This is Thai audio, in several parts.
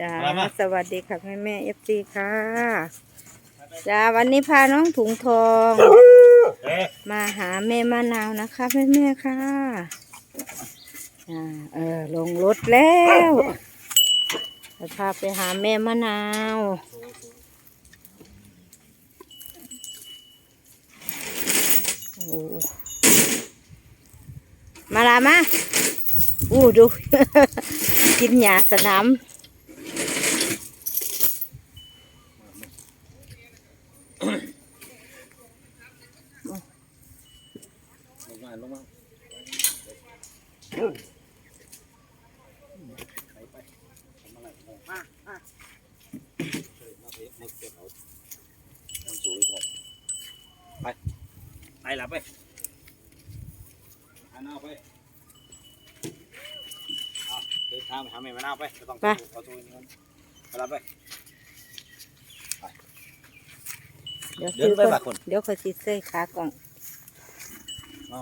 จ้ามามาสวัสดีค่ะแม่แม่เอฟซีค่ะจ้าวันนี้พาน้องถุงทองเอ๊ะมาหาแม่มะนาวนะคะแม่แม่ค่ะอ่าเออลงรถแล้วจะพาไปหาแม่มะนาวโอ้มาละมาอู้ดู กินหญ้าสนาม มาลงมาไปไปทำอะไรมามามาเก็บมาเก็บเอาต้องสูงก่อนไปไปหลับไปหาหน้าไปเอาเดินทางไปหาแม่มาหน้าไปไม่ต้องไปเอาตัวนี้ก่อนไปหลับไปเดี๋ยวเดินไปซื้อปะก่คอนนเดี๋ยวคอยซิเซ่ขากล่อง ไป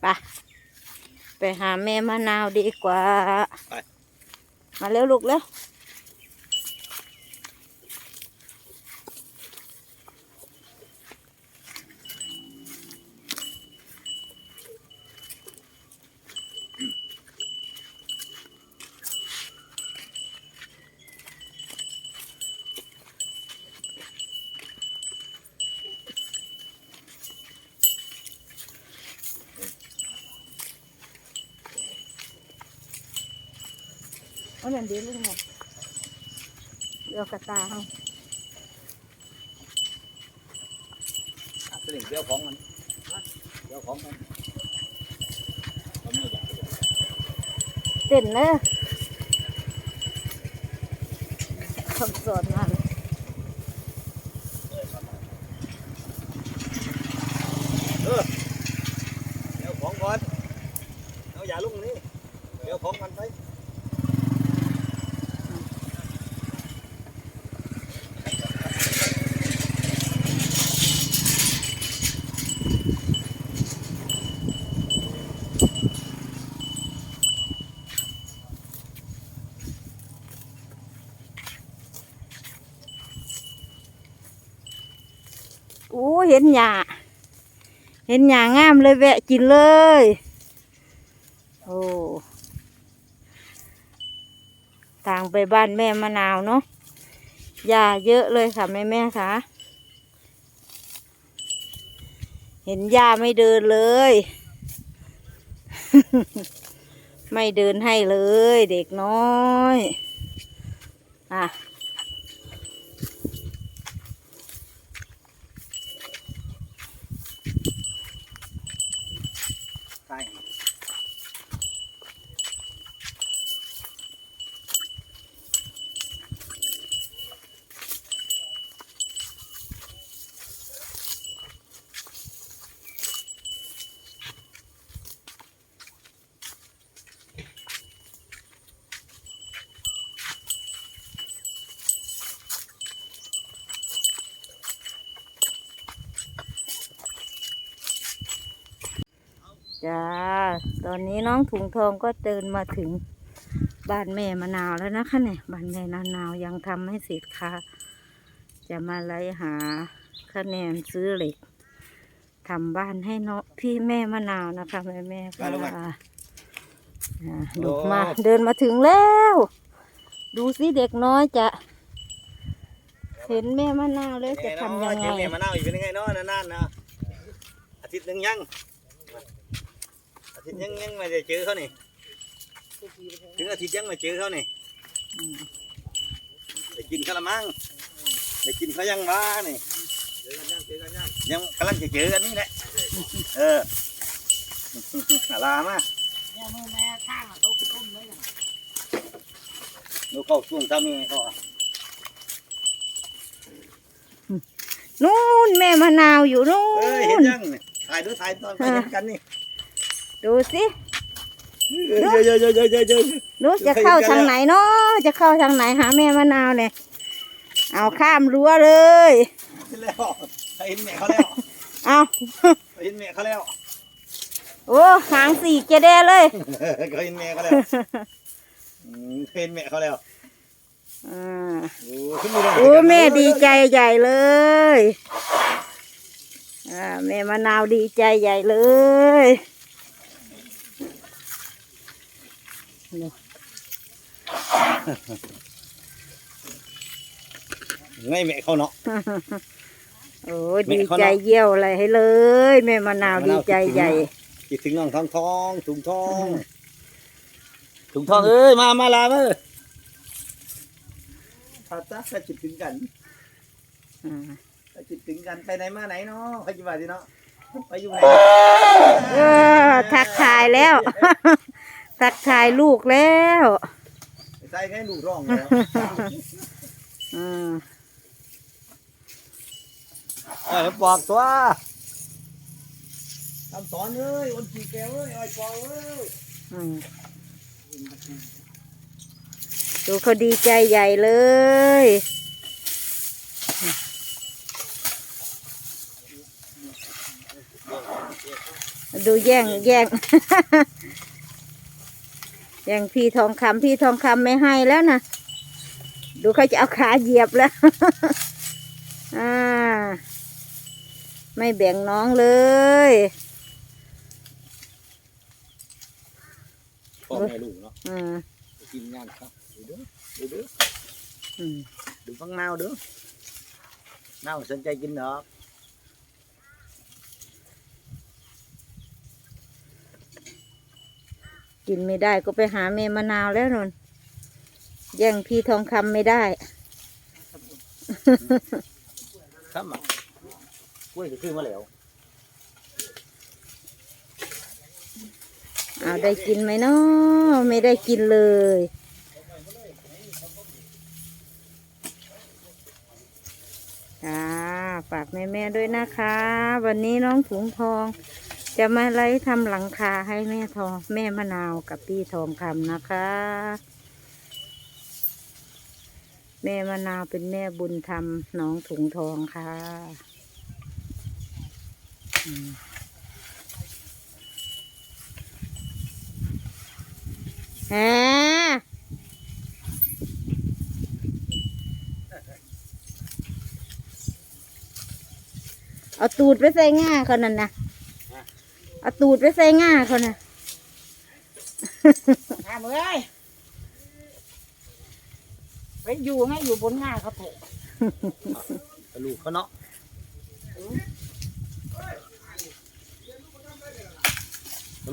ไป หาแม่มะนาวดีกว่าไปมาเร็วลูกเร็ว อานั่นดีลูกหมดเดี๋ยวกระตาเขาอะสลิงเดี๋ยวของมันเดี๋ยวของมันเอาไม่อยากเลยเต้นเลยคำสอนมัน เดี๋ยวของก่อนเอาอย่าลุกนี่เดี๋ยวของมันไป โอ้เห็นหญ้าเห็นหญ้างามเลยแวะกินเลย โอ้ทางไปบ้านแม่มะนาวเนาะหญ้าเยอะเลยค่ะแม่แม่ค่ะ เห็นหญ้าไม่เดินเลย ไม่เดินให้เลย เด็กน้อย อะ จ้า ตอนนี้น้องถุงทองก็เดินมาถึงบ้านแม่มะนาวแล้วนะคะเนี่ยบ้านแม่นานาวยังทำไม่เสร็จค่ะ จะมาไล่หาคะแนนซื้อเหล็กทำบ้านให้น้องพี่แม่มะนาวนะคะแม่แม่ๆค่ะอ่าดูมาเดินมาถึงแล้ว ดูสิเด็กน้อยจะ เห็นแม่มะนาวแล้วจะทำยังไงเจอแม่มะนาวอีกเป็นยังไงเนาะนานๆนะอาทิตย์หนึงยังอา ทิตย์ยังยังไม่ได้เจอเขานี่ถึงอาทิตย์ยังไม่เจอเขานี่อืมได้กินข้าวละมั้งได้กินเขายังบ้านี่ยังกำลังจะเจอกันนี่แหละเออลามาดูเข้าช่วงทำยังไงเขาอะนู่นแม่มะนาวอยู่นู่เอ้ยเห็นนยังนี่ถ่ายดูถ่ายตอนไปเห็นกันนี่ ดูสิเยอะเยอะเยอะเยอะเยอะเยอะดูจะเข้าทางไหนเนาะจะเข้าทางไหนหาแม่มะนาวเนี่ยเอาข้ามรั้วเลยเห็นแล้วเห็นแม่เขาแล้วเอาเห็นแม่เขาแล้วโอ้หางสี่เจแดเลยเขาเห็นแม่เขาแล้วอืมเห็นแม่เขาแล้วอ่าโอ้ขึ้นมือเลยโอ้แม่ดีใจใหญ่เลยอ่าแม่มะนาวดีใจใหญ่เลย นี่ไงแม่เขาเนาะ โอ้แม่ดีเขาใจเนาะเยี่ยวอะไรให้เลย แม่มะนาวดีใจใหญ่คิดถึงน้องทองทองถุงทองถุงทองเอ้ยมามาลาเมื่อถ้าจ้าถ้าคิดถึงกันอ่าถ้าคิดถึงกันไปไหนมาไหนเนาะไปอยู่บ้านสิเนาะไปอยู่ไหนเออทักทายแล้ว ทักทายลูกแล้วใส่แค่ลูกร้องแล้วอืมไอ้ปอกตัวคำสอนเอ้ยอนขี่แก้วเอ้ยไอ้ปอกเอ้ยอืมดูเขาดีใจใหญ่เลยดูแย่งแย่ง แย่งพี่ทองคำพี่ทองคำไม่ให้แล้วนะดูเขาจะเอาขาเหยียบแล้วอ่าไม่แบ่งน้องเลยพ่อแม่ลูกเนาะอืมไปกินงานครับดูเด้อดูเด้ออืมดูฟังนาวเด้อน่าวสนใจกินเนาะ กินไม่ได้ก็ไปหาเมมะนาวแล้วนนแย่งพี่ทองคำไม่ได้ ครับอะกล้วยจะขึ้นมาแล้วเอาได้กินไหมเนาะไม่ได้กินเลย ค่ะ ฝากแม่ ๆ ด้วยนะคะ วันนี้น้องถุงทอง จะมาไล่ทำหลังคาให้แม่ทองแม่มะนาวกับพี่ทองคำนะคะ แม่มะนาวเป็นแม่บุญธรรมน้องถุงทองค่ะอืมแหมเอาตูดไปใส่ง่าเขานั่นนะ เอาตูดไปใส่ง่าเขาน่ะทำเอ้ยไปอยู่ให้อยู่บนง่าเขาเถอะลูกเขาเนาะ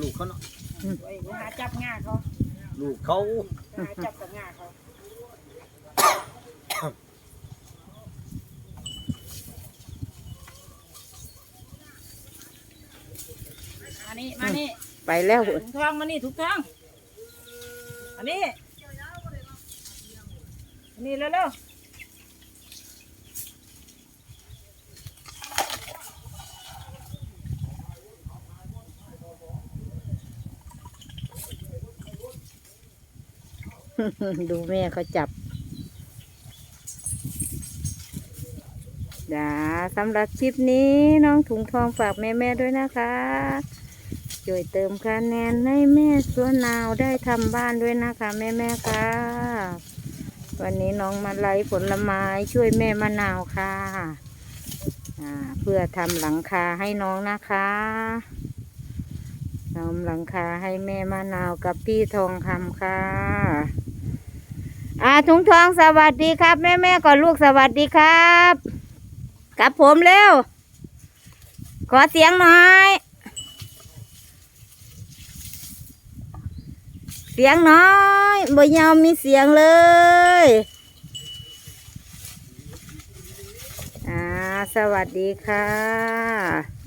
ลูกเขาเนาะไปหาจับง่าเขาลูกเขาหาจับกับง่าเขา อันนี้มานี่ไปแล้วถุงทองมานี่ถุงทองอันนี้อันนี้เร็วดูแม่เขาจับจ้าสำหรับคลิปนี้น้องถุงทองฝากแม่แม่ๆด้วยนะคะ ช่วยเติมคะแนนให้แม่สวนนาวได้ทำบ้านด้วยนะคะ แม่แม่ค่ะ วันนี้น้องมาไล่ผลไม้ช่วยแม่มะนาวค่ะเพื่อทำหลังคาให้น้องนะคะทำหลังคาให้แม่มะนาวกับพี่ทองคำค่ะอาถุงทองสวัสดีครับ แม่แม่ก่อนลูกสวัสดีครับ กับผมเร็ว ขอเสียงหน่อย เสียงน้อยบ่ยอมมีเสียงเลยอ่าสวัสดีค่ะ